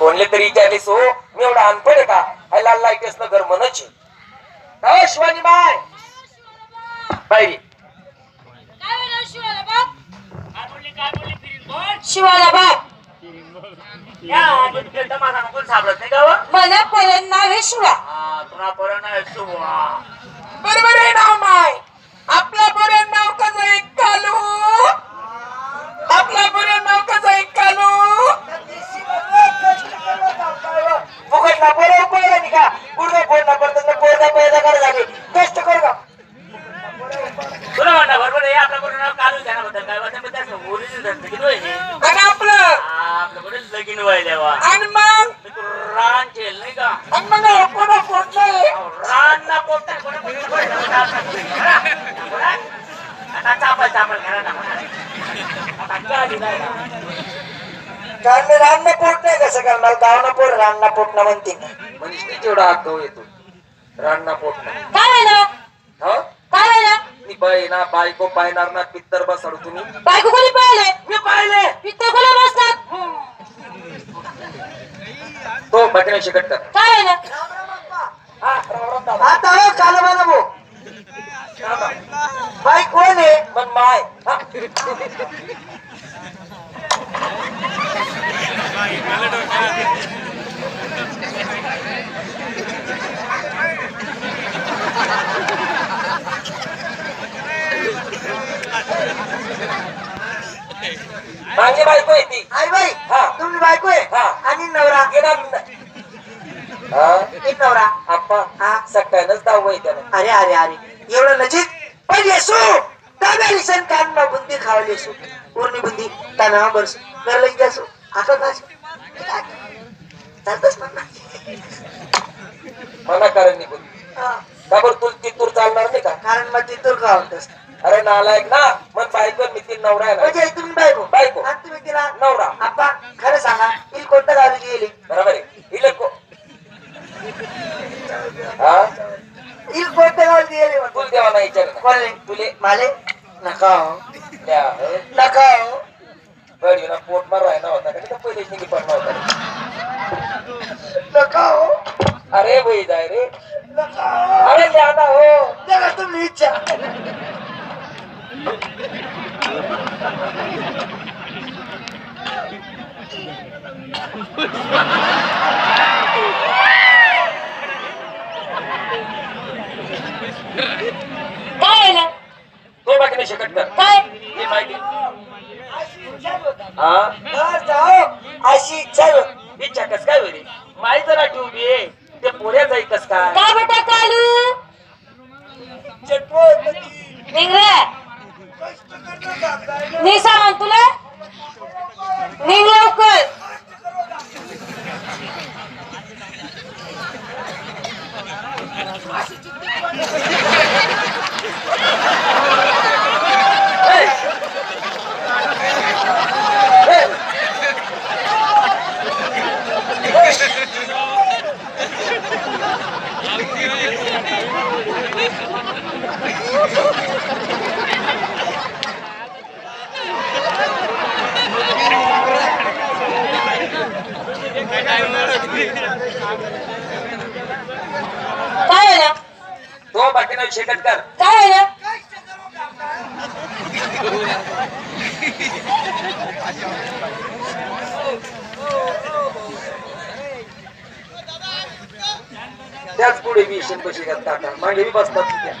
कोणले तरी विचारलीस हो मी एवढा अनपड आहे का? हाय लाल लाइट घर म्हणच आहे शिवानी बाय. बाई काय म्हणा शिवाला बाप? काय बोलली काय बोलली फिरीन बोल. शिवाला बाप? या आधी गेलता माझा कोण सापडत नाही का व? मला पर्यंत नाव आहे शिवा हा, तुला बरं नाही सुवा बरोबर आहे नाव माय आपला बरं नाव कसं आहे कालू आपला बरं नाव कसं आहे कालू फुकटला बरं उपाय नाही का गुडगा फोडला पडतात पोरगा पैदा करा झाले कष्ट करू का तुला म्हणता बरोबर आहे आपलं बरोबर नाव काढून द्या ना बद्दल काय वाटतं मी त्याचं ओरिजिनल धरतं की नाही आणि आपलं आपलं बरं लगीन व्हायला वा आणि मग मी तू रान ठेल नाही का आणि मग कोणा फोड नाही अहो, रान ना पोटता कोणी कोणी कोणी आता चापल चापल करा ना आता गाडी नाही ना. कारण मी रान्ना पोट नाही कसं करणार गावना पोट रान्ना पोट ना म्हणते. म्हणजे तेवढा आगाव येतो? रान्ना पोट ना काय म्हणा हा? काय म्हणा मी बाई ना बायको पायणार ना पित्तर बसाड तुम्ही. बायको कोणी पाहिले मी पाहिले. पित्त कोणी बसतात तो बकऱ्या शिकट कर. काय म्हणा आता हो काला मला भाऊ. बाई कोण आहे? पण माय. माझी बायको आहे ती. आई बाई हा. तुम्ही बायको आहे? हा. आणि नवरा? गेला हा? एक नवरा? आप्पा? हा. सगळ्यांनाच दाव आहे त्यानं अरे अरे अरे. एवढं नजीक पण येसू! लिसन कान ना बुंदी खावली येसू. पूर्णी बुंदी ताना बरस. कर लई जासू. आता जास चालतच पण मना कारण निघून. हा. का बरं तुला तिथूर चालणार नाही का? कारण मग तिथून का होतस अरे नालायक ना मग बायको मी ती नवरा आहे ना म्हणजे तुम्ही बायको बायको. आणि तुम्ही तिला नवरा आप्पा खरं सांगा ती कोणत्या गावी गेली बरोबर आहे हिला को हा ही कोणत्या गावी गेली. तुला देवा नाही विचार कोणले तुले माले नका हो. हं. नका हो. ना पोट मार राहिला होता का पहिले निघी पडला होता नका हो. अरे वही जाय रे नका हो. अरे ज्यादा हो तुम्ही इच्छा काय म्हणा तो बाकी नाही शकत कर. काय? हे माहिती हा? घर जाओ अशी इच्छा आहे. इच्छा कस काय होईल? माई जरा ठेवली आहे. ते पोऱ्या जाई कस काय? काय बेटा कालू? चटपट निघ रे. मी सांग तुला निघ लवकर काय तो बाकी नाही शकत कर. काय त्याच पुढे मी शेण कशी करता मागे बसतात त्या